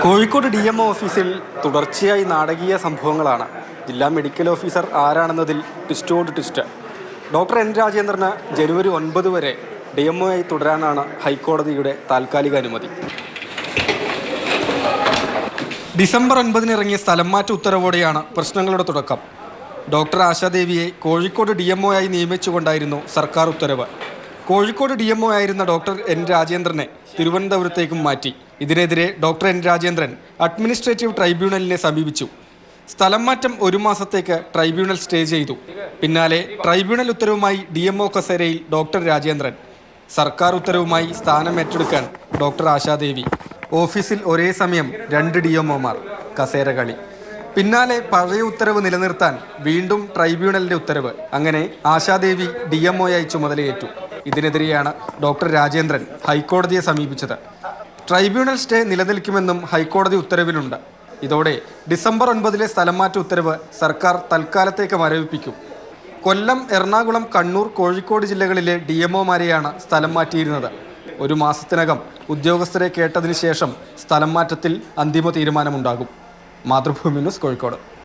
Kozhikode D M ഓഫീസിൽ തുടർച്ചയായി നാടകീയ സംഭവങ്ങളാണ്. ജില്ലാ മെഡിക്കൽ ഓഫീസർ ആരാണെന്നതിൽ ട്വിസ്റ്റോട് ട്വിസ്റ്റ്. ഡോക്ടർ എൻ രാജേന്ദ്രന് ജനുവരി ഒൻപത് വരെ ഡി എം ആയി തുടരാനാണ് ഹൈക്കോടതിയുടെ താൽക്കാലിക അനുമതി. ഡിസംബർ ഒൻപതിന് ഇറങ്ങിയ സ്ഥലം മാറ്റ ഉത്തരവോടെയാണ് പ്രശ്നങ്ങളുടെ തുടക്കം. ഡോക്ടർ ആശാദേവിയെ കോഴിക്കോട് ഡി എം ആയി നിയമിച്ചുകൊണ്ടായിരുന്നു സർക്കാർ ഉത്തരവ്. കോഴിക്കോട് ഡി എംഒ ആയിരുന്ന ഡോക്ടർ എൻ രാജേന്ദ്രനെ തിരുവനന്തപുരത്തേക്കും മാറ്റി. ഇതിനെതിരെ ഡോക്ടർ എൻ രാജേന്ദ്രൻ അഡ്മിനിസ്ട്രേറ്റീവ് ട്രൈബ്യൂണലിനെ സമീപിച്ചു. സ്ഥലം മാറ്റം ഒരു മാസത്തേക്ക് ട്രൈബ്യൂണൽ സ്റ്റേ ചെയ്തു. പിന്നാലെ ട്രൈബ്യൂണൽ ഉത്തരവുമായി ഡി എംഒ കസേരയിൽ ഡോക്ടർ രാജേന്ദ്രൻ. സർക്കാർ ഉത്തരവുമായി സ്ഥാനം ഏറ്റെടുക്കാൻ ഡോക്ടർ ആശാദേവി. ഓഫീസിൽ ഒരേ സമയം രണ്ട് ഡി എംഒമാർ കസേര കളി. പിന്നാലെ പഴയ ഉത്തരവ് നിലനിർത്താൻ വീണ്ടും ട്രൈബ്യൂണലിന്റെ ഉത്തരവ്. അങ്ങനെ ആശാദേവി ഡി എംഒയായി ചുമതലയേറ്റു. ഇതിനെതിരെയാണ് ഡോക്ടർ രാജേന്ദ്രൻ ഹൈക്കോടതിയെ സമീപിച്ചത്. ട്രൈബ്യൂണൽ സ്റ്റേ നിലനിൽക്കുമെന്നും ഹൈക്കോടതി ഉത്തരവിലുണ്ട്. ഇതോടെ ഡിസംബർ ഒൻപതിലെ സ്ഥലംമാറ്റ ഉത്തരവ് സർക്കാർ തൽക്കാലത്തേക്ക് മരവിപ്പിക്കും. കൊല്ലം എറണാകുളം കണ്ണൂർ കോഴിക്കോട് ജില്ലകളിലെ ഡി എം ഒമാരെയാണ് സ്ഥലം മാറ്റിയിരുന്നത്. ഒരു മാസത്തിനകം ഉദ്യോഗസ്ഥരെ കേട്ടതിന് ശേഷം സ്ഥലം മാറ്റത്തിൽ അന്തിമ തീരുമാനമുണ്ടാകും. മാതൃഭൂമി ന്യൂസ് കോഴിക്കോട്.